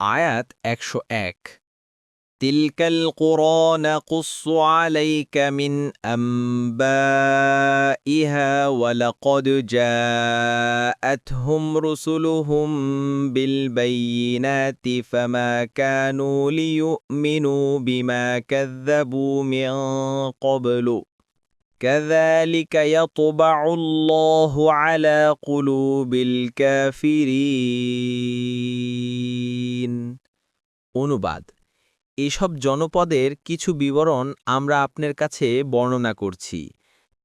আয়াত একশো এক تلك القرى نقص عليك من أنبائها ولقد جاءتهم رسلهم بالبينات فما كانوا ليؤمنوا بما كذبوا من قبل كذلك يطبع الله على قلوب الكافرين অনুবাদ। এসব জনপদের কিছু বিবরণ আমরা আপনার কাছে বর্ণনা করছি।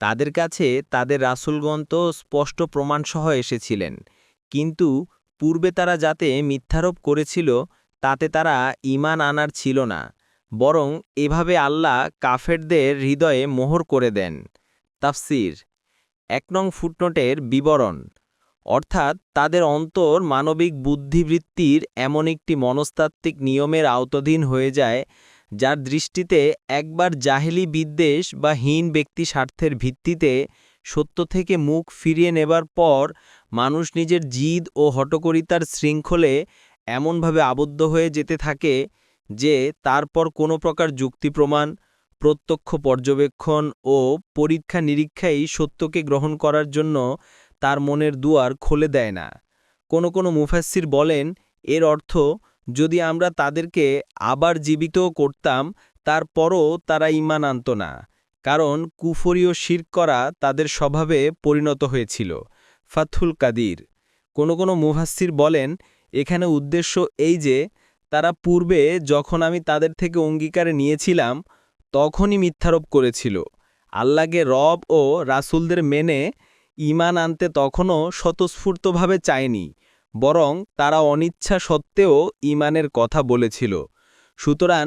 তাদের কাছে তাদের রাসূলগণ তো স্পষ্ট প্রমাণসহ এসেছিলেন। কিন্তু পূর্বে তারা যাতে মিথ্যারোপ করেছিল, তাতে তারা ঈমান আনার ছিল না। বরং এভাবে আল্লাহ কাফেরদের হৃদয়ে মোহর করে দেন। তাফসির। এক নং ফুটনোটের বিবরণ। অর্থাৎ তাদের অন্তর মানবিক বুদ্ধিবৃত্তির এমন একটি মনস্তাত্ত্বিক নিয়মের আওতাধীন হয়ে যায়, যার দৃষ্টিতে একবার জাহেলি বিদ্বেষ বা হীন ব্যক্তি স্বার্থের ভিত্তিতে সত্য থেকে মুখ ফিরিয়ে নেবার পর মানুষ নিজের জিদ ও হটকরিতার শৃঙ্খলে এমনভাবে আবদ্ধ হয়ে যেতে থাকে যে তারপর কোনো প্রকার যুক্তি প্রমাণ, প্রত্যক্ষ পর্যবেক্ষণ ও পরীক্ষা নিরীক্ষাই সত্যকে গ্রহণ করার জন্য তার মনের দুয়ার খুলে দেয় না। কোনো কোনো মুফাসসির বলেন, এর অর্থ, যদি আমরা তাদেরকে আবার জীবিত করতাম, তারপরও তারা ঈমান আনত না। কারণ কুফরীয় শির করা তাদের স্বভাবে পরিণত হয়েছিল। ফাথুল কাদির। কোনো কোনো মুফাসসির বলেন, এখানে উদ্দেশ্য এই যে, তারা পূর্বে যখন আমি তাদের থেকে অঙ্গীকারে নিয়েছিলাম, তখনই মিথ্যারোপ করেছিল। আল্লাহকে রব ও রাসূলদের মেনে ঈমান আনতে তখনও স্বতঃস্ফূর্তভাবে চায়নি, বরং তারা অনিচ্ছা সত্ত্বেও ইমানের কথা বলেছিল। সুতরাং,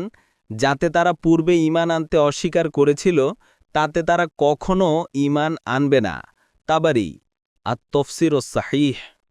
যাতে তারা পূর্বে ইমান আনতে অস্বীকার করেছিল, তাতে তারা কখনও ইমান আনবে না। তাবারি আত্মফসির ও সাহিহ